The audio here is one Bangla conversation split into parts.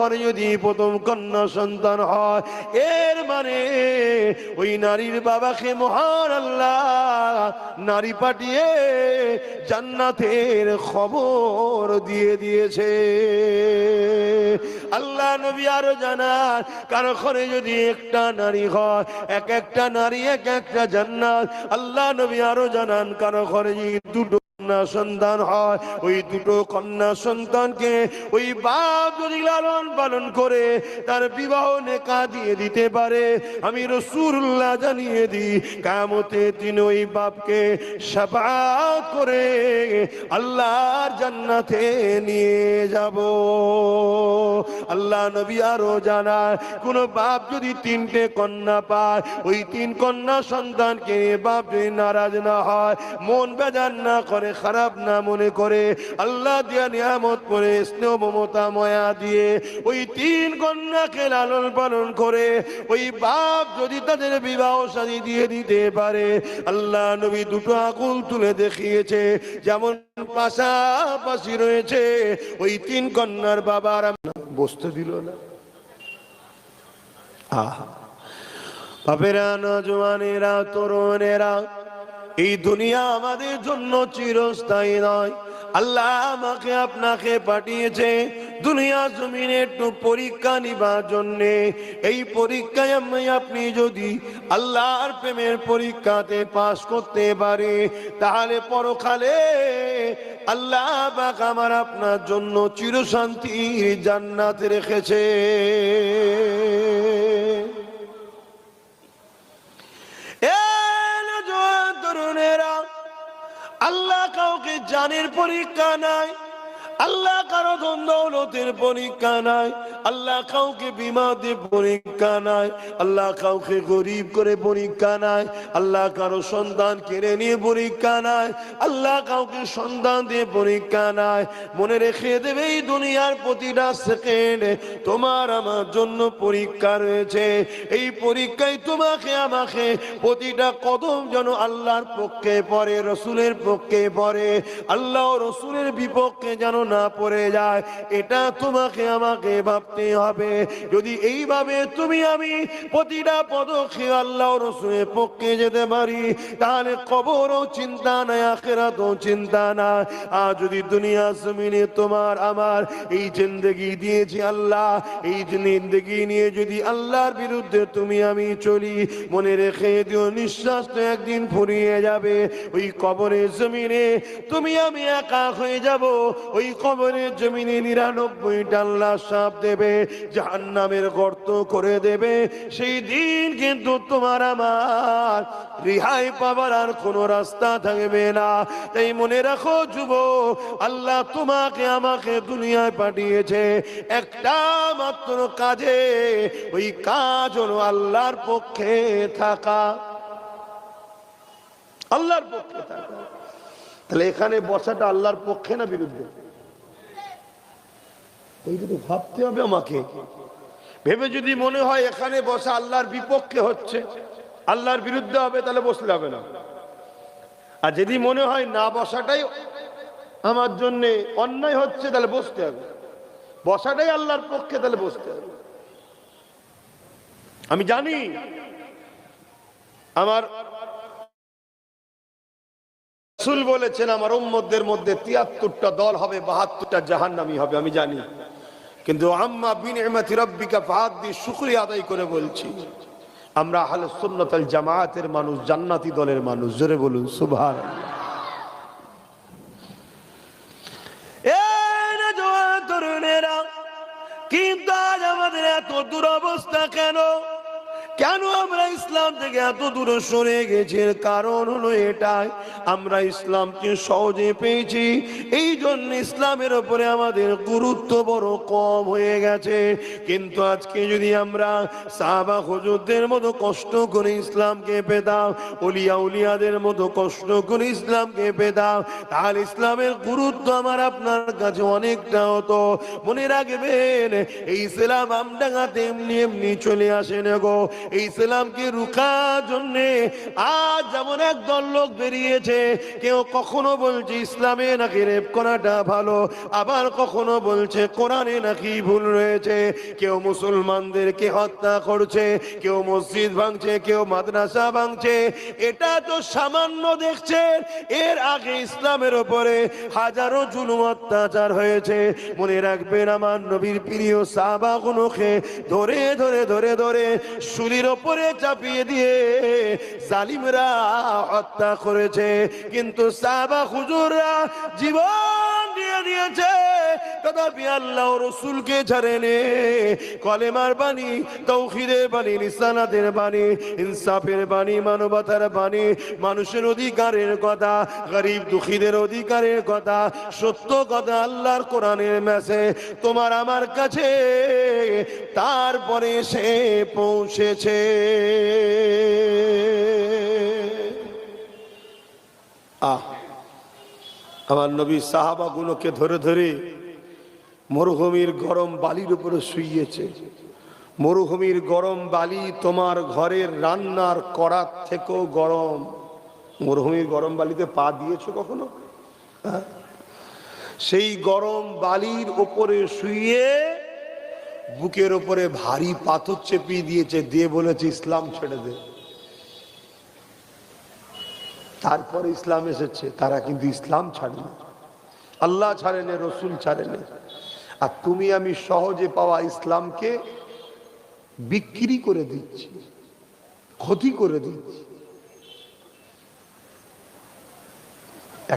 ঘরে যদি প্রথম কন্যা সন্তান হয়, এর মানে ওই নারীর বাবাকে মহান আল্লাহ নারী পাঠিয়ে জান্নাতের খবর দিয়ে দিয়েছে। আল্লাহ নবী আরও জানান, কারও ঘরে যদি একটা নারী হয়, এক একটা নারী, এক একটা জান্নাত, আল্লাহ নবী আরও জানান, কারও ঘরে যদি দুটো কন্যা সন্তান হয়, ওই দুটো কন্যা সন্তানকে ওই বাপ যদি লালন পালন করে, তার বিবাহ নেকা দিয়ে দিতে পারে। আমি রসুল্লাহ জানিয়ে দিই কামতে তিনি ওই বাপকে সাফাত করে আল্লাহর জান্নাতে নিয়ে যাব। আল্লাহ নবী আরও জানায়, কোন বাপ যদি তিনটে কন্যা পায়, ওই তিন কন্যা সন্তানকে বাপ নারাজ না হয়, মন বেজান না করে খারাপ না মনে করে। আল্লাহ দিয়া নিয়ামত করে স্নেহ মমতা ময়া দিয়ে ওই তিন কন্যাকে লালন পালন করে, ওই বাপ যদি তাদের বিবাহ সাজি দিয়ে দিতে পারে, আল্লাহ নবী দুটো আকুল তুলে দেখিয়েছে, যেমন পাশাপাশি রয়েছে, ওই তিন কন্যার বাবার বসতে দিল না। আহা। বাপেরা, নজওয়ানেরা, তরুণেরা এই দুনিয়া আমাদের জন্য চিরস্থায়ী নয়। আল্লাহ আমাকে আপনাকে পাঠিয়েছে দুনিয়া জমিনে একটু পরীক্ষা নিবার জন্যে। এই পরীক্ষায় আমি আপনি যদি আল্লাহর প্রেমের পরীক্ষাতে পাশ করতে পারে, তাহলে পরকালে আল্লাহ পাক আমার আপনার জন্য চিরশান্তি জান্নাত রেখেছে। আল্লাহ কাউকে জানের পরীক্ষা নাই। আল্লাহ কারও ধন দৌলতের পরীক্ষা নাই। আল্লাহ কাউকে বিমাদের পরীক্ষা নাই। আল্লাহ কাউকে গরিব করে পরীক্ষা নাই। আল্লাহ কারও সন্তান কেড়ে নিয়ে পরীক্ষা নাই। আল্লাহ কাউকে সন্তান দিয়ে পরীক্ষা নাই। মনে রেখে দেবে এই দুনিয়ার প্রতিটা সেকেন্ড তোমার আমার জন্য পরীক্ষা রয়েছে। এই পরীক্ষায় তোমাকে, আমাকে প্রতিটা কদম যেন আল্লাহর পক্ষে পড়ে, রসুলের পক্ষে পড়ে। আল্লাহ রসুলের বিপক্ষে যেন না পড়ে যায়, এটা তোমাকে আমাকে ভাবতে হবে। যদি এইভাবে তুমি আমি প্রতিটা পদক্ষেপ আল্লাহ রসুলের পক্ষে যেতে পারি, তাহলে কবরও চিন্তা নাই, আখেরাতও চিন্তা না আর যদি দুনিয়া জমিনে তোমার আমার এই জিন্দগি দিয়েছি আল্লাহ, এই জিন্দগি নিয়ে যদি আল্লাহর বিরুদ্ধে তুমি আমি চলি, মনে রেখে দিও, নিঃশ্বাস তো একদিন ফুরিয়ে যাবে। ওই কবরের জমিনে তুমি আমি একা হয়ে যাব, ওই কবরের জমিনে নিরানব্বইটা আল্লাহ সাপ দেবে, জাহান্নামের গর্ত করে দেবে। সেই দিন কিন্তু তোমার আমার রিহাই পাবার আর কোনো রাস্তা থাকবে না। তাই মনে রাখো যুব আল্লাহ তোমাকে আমাকে দুনিয়ায় পাঠিয়েছে একটা মাত্র কাজে, ওই কাজ হলো আল্লাহর পক্ষে থাকা। আল্লাহর পক্ষে থাকা। তাহলে এখানে বসাটা আল্লাহর পক্ষে না বিরুদ্ধে? এইটা তো ভাবতে হবে আমাকে। ভেবে যদি মনে হয় এখানে বসা আল্লাহর বিপক্ষে হচ্ছে, আল্লাহর বিরুদ্ধে হবে, তাহলে বসলে হবে না। আর যদি মনে হয় না বসাটাই আমার জন্য অন্যায় হচ্ছে, তাহলে বসতে হবে। বসাটাই আল্লাহর পক্ষে, তাহলে বসতে হবে। আমি জানি আমার বলেছেন, আমার উম্মদের মধ্যে তিয়াত্তরটা দল হবে, বাহাত্তরটা জাহান্নামি হবে, আমি জানি। কিন্তু আম্মা বিন এমাতি রব্বিকা ফাহাদ দিয়ে শুক্রিয়া আদায় করে বলছি, আমরা আহলে সুন্নতাল জামায়াতের মানুষ, জান্নাতি দলের মানুষ, জোরে বলুন সুভার কিন্তু আজ আমাদের এত দুরবস্থা কেন? কেন আমরা ইসলাম থেকে এত দূরে সরে গেছি? কারণ হলো এটাই। আমরা ইসলামকে সহজে পেয়েছি। এই জন্য ইসলামের উপরে আমাদের গুরুত্ব বড় কম হয়ে গেছে। কিন্তু আজকে যদি আমরা সাহাবা হুজুরদের মতো কষ্ট করে ইসলামকে পেতাম উলিয়া উলিয়াদের মতো কষ্ট করে ইসলামকে পেতাম, তাহলে ইসলামের গুরুত্ব আমার আপনার কাছে অনেকটা হতো। মনে রাখবেন, এই ইসলাম আমডাঙ্গাতে এমনি এমনি চলে আসে না গো। এই ইসলামকে রুখার জন্যে আজ যেমন একদল লোক বেরিয়েছে, কেউ কখনো বলছে ইসলামে নাকি রেপ করাটা ভালো, আবার কখনো বলছে কোরআনে নাকি ভুল রয়েছে, কেউ মুসলমানদেরকে হত্যা করছে, কেউ মসজিদ ভাঙছে, কেউ মাদ্রাসা ভাঙছে, এটা তো সামান্য দেখছে এর আগে ইসলামের ওপরে হাজারো জুলুম অত্যাচার হয়েছে, মনে রাখবেন আমার নবীর প্রিয় সাহাবাগুলোকে ধরে ধরে ধরে ধরে শুলির ওপরে চাপিয়ে দিয়ে জালিমরা হত্যা করেছে। কিন্তু সাবা হুজুররা জীবন দিয়েছে তথাপি আল্লাহ কলেমার বাণী, তৌহিদের বাণী বাণী, ইনসাফের বাণী, মানবতার বাণী, মানুষের অধিকারের কথা, গরিব দুঃখীদের অধিকারের কথা, সত্য কথা আল্লাহর কোরআনের মেসে তোমার আমার কাছে। তারপরে সে পৌঁছেছে। আমার নবী সাহাবাগুলোকে ধরে ধরে মরুভূমির গরম বালির উপরে শুইয়েছে। মরুভূমির গরম বালি তোমার ঘরের রান্নার করার থেকেও গরম। মরুভূমির গরম বালিতে পা দিয়েছ কখনো? হ্যাঁ? সেই গরম বালির ওপরে শুয়ে বুকের ওপরে ভারী পাথর চেপিয়ে দিয়েছে। দিয়ে বলেছে, ইসলাম ছেড়ে দে। তারপরে ইসলাম এসেছে, তারা কিন্তু ইসলাম ছাড়েনি। আল্লাহ ছাড়েনি, রসুল ছাড়েনি। আর তুমি আমি সহজে পাওয়া ইসলামকে বিক্রি করে দিচ্ছি, ক্ষতি করে দিচ্ছি।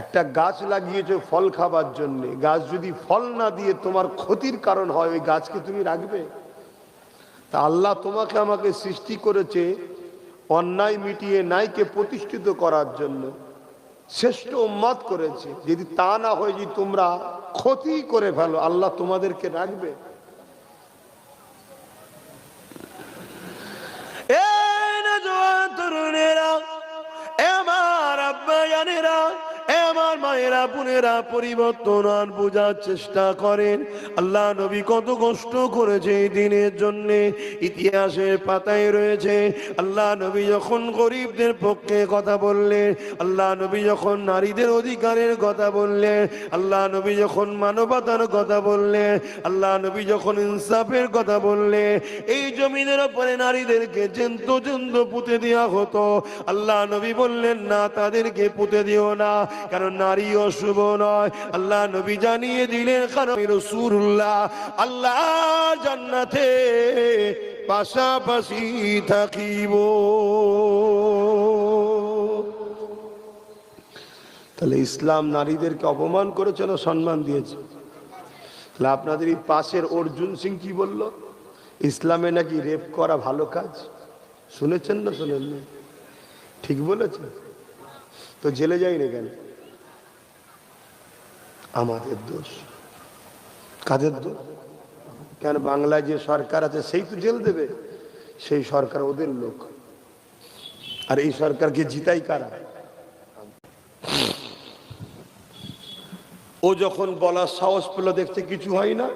একটা গাছ লাগিয়েছো ফল খাবার জন্য, গাছ যদি ফল না দিয়ে তোমার ক্ষতির কারণ হয়, ওই গাছকে তুমি রাখবে? তা আল্লাহ তোমাকে আমাকে সৃষ্টি করেছে অন্যায় মিটিয়ে নাইকে প্রতিষ্ঠিত করার জন্য শ্রেষ্ঠ উম্মাদ করেছে। যদি তা না হয় যে তোমরা ক্ষতি করে ফেলো, আল্লাহ তোমাদেরকে রাখবে। এ মায়েরা, বোনেরা পরিবর্তন আর বোঝার চেষ্টা করেন। আল্লাহ নবী কত কষ্ট করেছে এই দিনের জন্য। ইতিহাসের পাতায় রয়েছে, আল্লাহ নবী যখন গরিবদের পক্ষে কথা বললেন, আল্লাহ নবী যখন নারীদের অধিকারের কথা বললেন, আল্লাহ নবী যখন মানবতার কথা বললেন, আল্লাহ নবী যখন ইনসাফের কথা বললেন, এই জমিনের উপরে নারীদেরকে জেন্ত জেন্ত পুঁতে দেওয়া হতো। আল্লাহ নবী বললেন, না, তাদেরকে পুঁতে দিও না, কারণ নারী নয়। আল্লাহ নবী জানিয়ে দিলেন আল্লাহ জান্নাতে পাশাপাশি থাকিব। তাহলে ইসলাম নারীদেরকে অপমান করেছে না সম্মান দিয়েছে? তাহলে আপনাদের এই পাশের অর্জুন সিং কি বলল? ইসলামে নাকি রেপ করা ভালো কাজ? শুনেছেন না শুনেন না ঠিক বলেছে তো জেলে যাই না কেন? আমাদের দোষ। কাদের দোষ? কেন বাংলায় যে সরকার আছে, সেই তো জেল দেবে। সেই সরকার ওদের লোক। আর এই সরকারকে জিতাই কারা? ও যখন বলার সাহস পেল, দেখতে কিছু হয় না।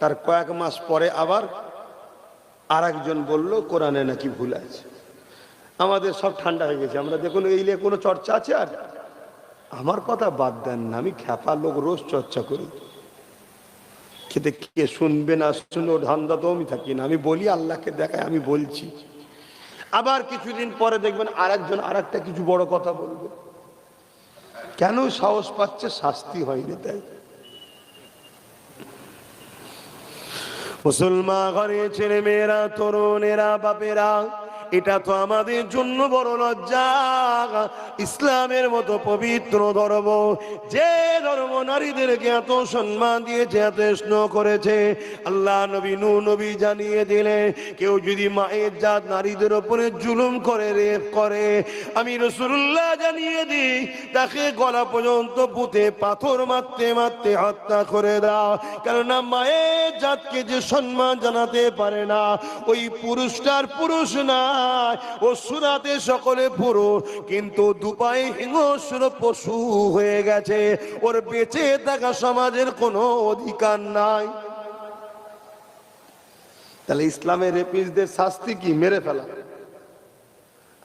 তার কয়েক মাস পরে আবার আর একজন বলল, কোরআনে নাকি ভুল আছে। আমাদের সব ঠান্ডা হয়ে গেছে। আমরা দেখুন, এই নিয়ে কোনো চর্চা আছে আর? আমার কথা বাদ দেন না, আমি খ্যাপা লোক রোজ চর্চা করি। খেতে কে শুনবে না শুনে ধান্দা তো আমি থাকি না। আমি বলি, আল্লাহকে দেখায় আমি বলছি। আবার কিছুদিন পরে দেখবেন আর একজন আর একটা কিছু বড় কথা বলবে। কেন সাহস পাচ্ছে? শাস্তি হয়নি তাই। মুসলমান ঘরে ছেলে মেয়েরা, তরুণেরা, বাপেরা এটা তো আমাদের জন্য বড় লজ্জা। ইসলামের মতো পবিত্র ধর্ম, যে ধর্ম নারীদেরকে এত সম্মান দিয়েছে, এত স্নেহ করেছে, আল্লাহ নবী নু নবী জানিয়ে দিলে, কেউ যদি মায়ের জাত নারীদের ওপরে জুলুম করে, রেপ করে, আমি রসুল্লাহ জানিয়ে দিই, তাকে গলা পর্যন্ত পুঁতে পাথর মারতে মারতে হত্যা করে দাও। কেননা মায়ের জাতকে যে সম্মান জানাতে পারে না, ওই পুরুষটার পুরুষ না। ও সুরাতে সকলে পুরুষ কিন্তু দুপায়ে হিংস্র পশু হয়ে গেছে। ওর বেঁচে থাকা সমাজের কোনো অধিকার নাই। তাহলে ইসলামের রেপিসদের শাস্তি কি? মেরে ফেলা।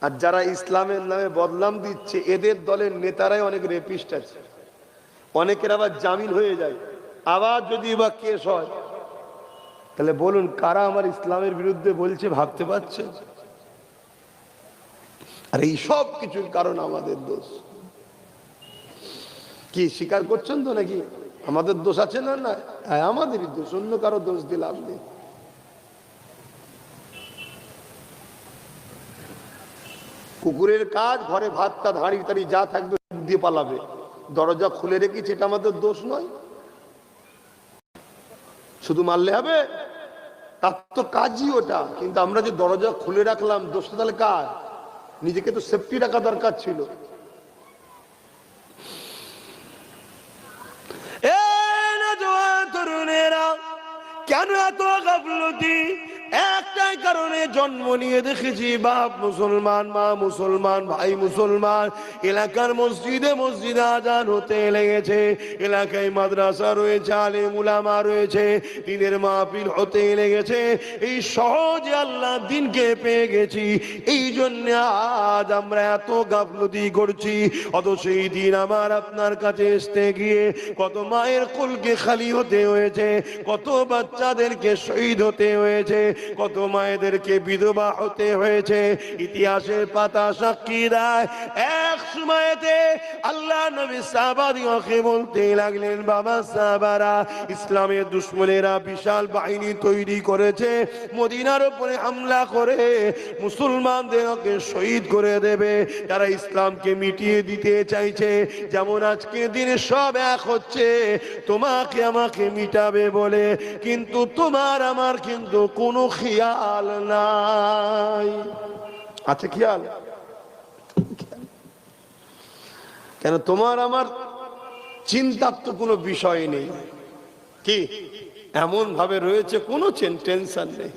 আর যারা ইসলামের নামে বদনাম দিচ্ছে, এদের দলের নেতারাই অনেক রেপিস্ট আছে। অনেকের আবার জামিন হয়ে যায়। আবার যদি বা কেস হয়, তাহলে বলুন কারা আমার ইসলামের বিরুদ্ধে বলছে, ভাবতে পারছে আর এই সব কিছুর কারণ আমাদের দোষ। কি স্বীকার করছেন তো নাকি? আমাদের দোষ আছে না না? হ্যাঁ, আমাদেরই দোষ অন্য কারও দোষ দিলাম নেই। কুকুরের কাজ ঘরে ভাত ভাতটা হাঁড়ি তাড়ি যা থাকবে দিয়ে পালাবে। দরজা খুলে রেখেছি এটা আমাদের দোষ নয়। শুধু মারলে হবে? তার তো কাজই ওটা। কিন্তু আমরা যে দরজা খুলে রাখলাম দোষটা তাহলে কার? নিজেকে তো সেফটি রাখা দরকার ছিল। কেন এত গাফলতি? কারণে জন্ম নিয়ে দেখেছি, বাপ মুসলমান, মা মুসলমান, ভাই মুসলমান, এলাকার মসজিদে মসজিদে আজান হতে লেগেছে, এলাকায় মাদ্রাসা রয়েছে আলে মুলামা রয়েছে, দিনের মাহফিল হতে লেগেছে, এই সহজে আল্লাহ দিনকে পেয়ে গেছি, এই জন্য আজ আমরা এত গাফলতি করছি অত সেই দিন আমার আপনার কাছে আসতে গিয়ে কত মায়ের কুলকে খালি হতে হয়েছে, কত বাচ্চাদেরকে শহীদ হতে হয়েছে, কত মায়েদেরকে বিধবা হতে হয়েছে। ইতিহাসের পাতা সাক্ষী দেয়। এক সময়তে আল্লাহ নবী সাহাবাদিওকে বলতে লাগলেন, বাবা সাহাবারা, ইসলামের দুশ্মনেরা বিশাল বাহিনী তৈরি করেছে। মদিনার উপরে হামলা করে মুসলমানদেরকে শহীদ করে দেবে। তারা ইসলামকে মিটিয়ে দিতে চাইছে। যেমন আজকে দিনে সব এক হচ্ছে। তোমাকে আমাকে মিটাবে বলে। কিন্তু তোমার আমার কিন্তু কোনো খেয়াল নাই। আছে খেয়াল? কেন তোমার আমার চিন্তার তো কোনো বিষয় নেই? কি? এমন ভাবে রয়েছে, কোনো টেনশন নেই।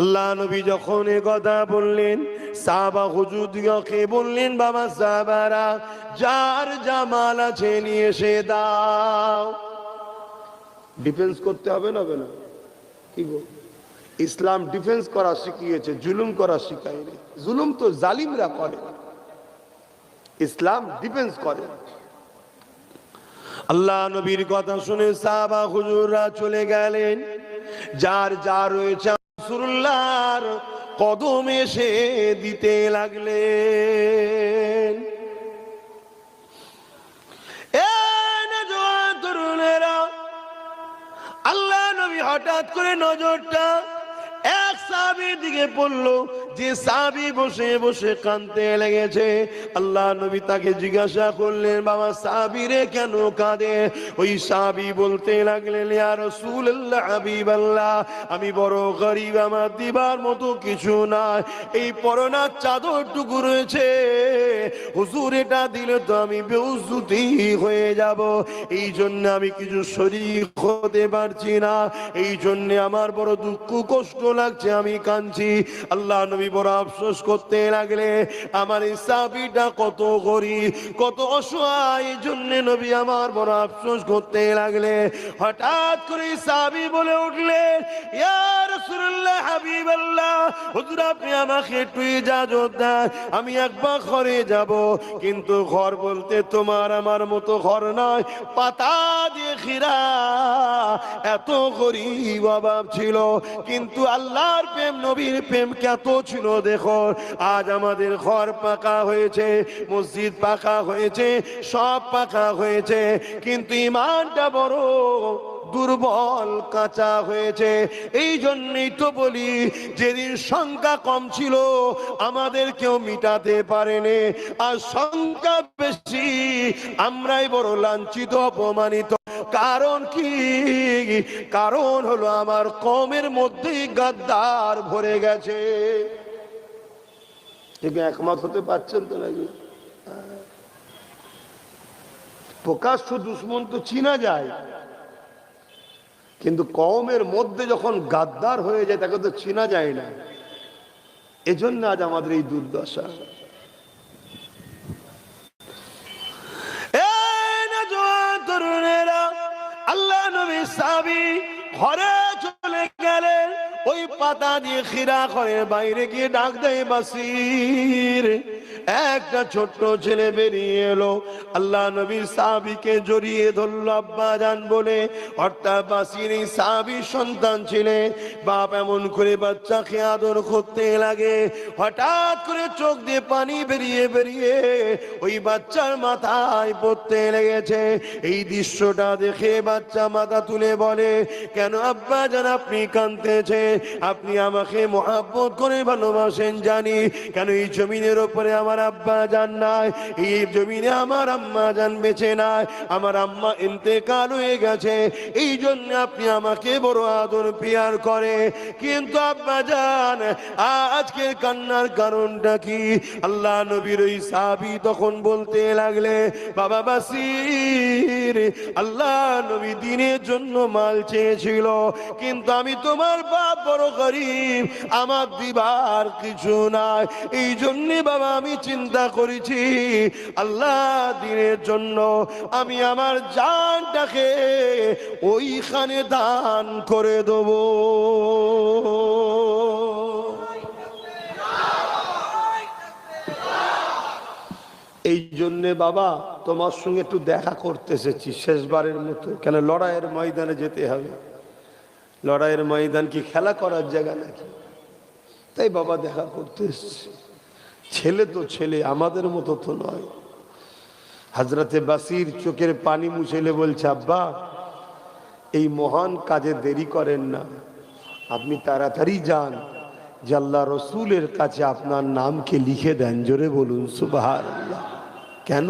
আল্লাহ নবী যখন এ কথা বললেন সাবা হুজুদিয়াকে বললেন, বাবা সাহাবারা, যার জামাল আছে নিয়ে এসে দাও। ডিফেন্স করতে হবে না না কি গো? ইসলাম ডিফেন্স করা শিখিয়েছে, জুলুম করা শিখায়নি। জুলুম তো জালিমরা করে। ইসলাম ডিফেন্স করে। আল্লাহ নবীর কথা শুনে সাহাবা হুজুররা চলে গেলেন। যার যা রয়েছে রাসূলুল্লাহর কদম এসে দিতে লাগলেন। হঠাৎ করে নজরটা এক সাহাবির দিকে পড়ল। যে সাহাবী বসে বসে কাঁদতে লেগেছে, আল্লাহ নবী তাকে জিজ্ঞাসা করলেন, বাবা সাহাবী রে কেন কাঁদে? ওই সাহাবী বলতে লাগলেন, ইয়া আমি বড় গরিব, আমার দিবার মতো কিছু নাই, এই পরনার চাদরটুকু রয়েছে। হুজুর এটা দিলে তো আমি বেউজুতি হয়ে যাব, এই জন্য আমি কিছু শরীর হতে পারছি না, এই জন্য আমার বড় দুঃখ কষ্ট লাগছে, আমি কাঁদছি। আল্লাহ নবী বড় আফসোস করতে লাগলে, আমার এই সাবিটা কত গরিব কত অসহায় জন্য নবী আমার বড় আফসোস করতে লাগলে। হঠাৎ করে সাবি বলে উঠলে রাসূলুল্লাহ, হাবিবাল্লাহ, হুজুর আপনি আমাকে একটু ইজাজত দেন, আমি একবার ঘরে যাব, কিন্তু ঘর বলতে তোমার আমার মতো ঘর নয়, পাতা দিয়ে ঘিরা, এত গরিব অভাব ছিল, কিন্তু আল্লাহর প্রেম, নবীর প্রেম কত ছিল দেখো, আজ আমাদের ঘর পাকা হয়েছে, মসজিদ পাকা হয়েছে, সব পাকা হয়েছে, কিন্তু ইমানটা বড় দুর্বল, কাঁচা হয়েছে। এই জন্যই তো বলি, যেদিন সংখ্যা কম ছিল, আমাদের কেউ মিটাতে পারেনি। আর সংখ্যা বেশি, আমরাই বড় লাঞ্ছিত, অপমানিত। কারণ কি? কারণ হলো আমার কমের মধ্যেই গাদ্দার ভরে গেছে। ঠিক একমত হতে পারছেন তো নাকি? প্রকাশ্য দুশ্মন তো চিনা যায়। কিন্তু কমের মধ্যে যখন গাদ্দার হয়ে যায়, তাকে তো চিনা যায় না। এজন্য আজ আমাদের এই দুর্দশা। তরুণেরা, আল্লাহ নবী সাবি ঘরে ওই পাতা দিয়ে খিরা করে বাইরে গিয়ে ডাক দেয় বাসির। একটা ছোট্ট ছেলে বেরিয়ে এলো। আল্লাহ নবীর সাহাবিকে জড়িয়ে ধরলো আব্বা জান বলে। অর্থাৎ বাসির এই সাহাবির সন্তান ছিলেন বাপ এমন করে বাচ্চাকে আদর করতে লাগে। হঠাৎ করে চোখ দিয়ে পানি বেরিয়ে বেরিয়ে ওই বাচ্চার মাথায় পড়তে লেগেছে। এই দৃশ্যটা দেখে বাচ্চা মাথা তুলে বলে, কেন আব্বা জান, আপনি কাঁদতেছে আপনি আমাকে মহাব্বত করে ভালোবাসেন জানি। কেন এই জমিনের ওপরে আমার আব্বা জান নাই, এই জমিনে আমার আম্মা জান বেঁচে নাই, আমার আম্মা ইন্তেকাল হয়ে গেছে এই জন্য আপনি আমাকে বড় আদর পিয়ার করে। কিন্তু আব্বা জান আজকে কান্নার কারণটা কি? আল্লাহ নবীর ওই সাবি তখন বলতে লাগলে, বাবা বাসির, আল্লাহ নবী দিনের জন্য মাল চেয়েছিল, কিন্তু আমি তোমার বাপ বড় গরিব, আমার দিবার কিছু নাই এই জন্য বাবা আমি চিন্তা করেছি, আল্লাহ দিনের জন্য আমি আমার জানটাকে ওইখানে দান করে দেবো। এই জন্যে বাবা, তোমার সঙ্গে একটু দেখা করতে এসেছি শেষবারের মতো। কেন লড়াইয়ের ময়দানে যেতে হবে? লড়াইয়ের ময়দান কি খেলা করার জায়গা নাকি? তাই বাবা দেখা করতে এসছি। ছেলে তো ছেলে, আমাদের মতো তো নয়। হাজরাতে বাসির চোখের পানি মুছেলে বলছে, আব্বা, এই মহান কাজে দেরি করেন না। আপনি তাড়াতাড়ি যান। জাল্লা রসুলের কাছে আপনার নামকে লিখে দেন। জোরে বলুন সুবাহ কেন?